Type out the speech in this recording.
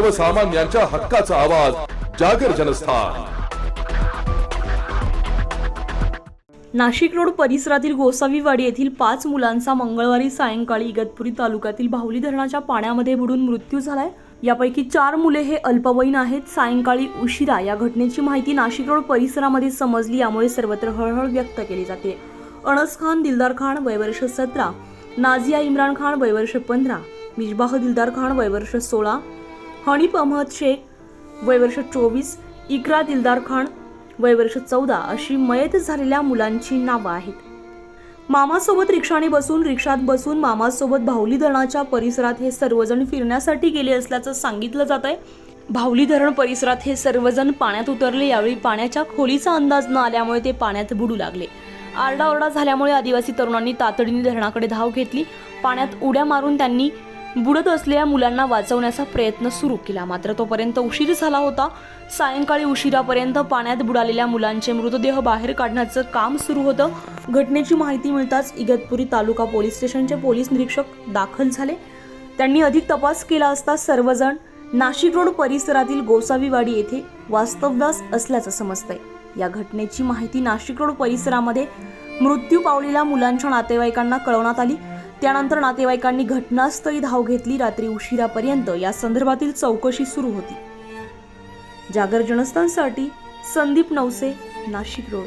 सर्वसामान्यांच्या हक्काचा आवाज जागर जनस्थान. नाशिक रोड परिसरातील गोसावीवाडी येथील पाच मुलांचा मंगळवारी सायंकाळी इगतपुरी तालुक्यातील भावली धरणाच्या पाण्यामध्ये बुडून मृत्यू झालाय. यापैकी चार मुले हे अल्पवयीन आहेत. सायंकाळी उशिरा या घटनेची माहिती नाशिक रोड परिसरामध्ये समजली यामुळे सर्वत्र हळहळ व्यक्त केली जाते. अनस खान दिलदार खान वयवर्ष सतरा. नाझिया इम्रान खान वयवर्ष पंधरा. मिजबाह दिलदार खान वयवर्ष सोळा. हनीफ अहमद शेख वयवर्ष चोवीस इकरा दिलदार खान वयवर्ष चौदा अशी मयत झालेल्या मुलांची नावं आहेत. मामासोबत रिक्षाने बसून रिक्षात बसून मामासोबत भावली धरणाच्या परिसरात हे सर्वजण फिरण्यासाठी गेले असल्याचं सांगितलं जात आहे भावली धरण परिसरात हे सर्वजण पाण्यात उतरले. यावेळी पाण्याच्या खोलीचा अंदाज न आल्यामुळे ते पाण्यात बुडू लागले. आरडाओरडा झाल्यामुळे आदिवासी तरुणांनी तातडीने धरणाकडे धाव घेतली. पाण्यात उड्या मारून त्यांनी बुडत असलेल्या मुलांना वाचवण्याचा प्रयत्न सुरू केला. मात्र तोपर्यंत उशीर झाला होता. सायंकाळी उशिरापर्यंत पाण्यात बुडालेल्या मुलांचे मृतदेह बाहेर काढण्याचं काम सुरू होतं. घटनेची माहिती मिळताच इगतपुरी तालुका पोलीस स्टेशनचे पोलीस निरीक्षक दाखल झाले. त्यांनी अधिक तपास केला असता सर्वजण नाशिक रोड परिसरातील गोसावीवाडी येथे वास्तव्यास असल्याचं समजतंय. या घटनेची माहिती नाशिक रोड परिसरामध्ये मृत्यू पावलेल्या मुलांच्या नातेवाईकांना कळवण्यात आली. त्यानंतर नातेवाईकांनी घटनास्थळी धाव घेतली. रात्री उशिरापर्यंत या संदर्भातील चौकशी सुरू होती. जागर जनस्थानसाठी संदीप नवसे नाशिक रोड.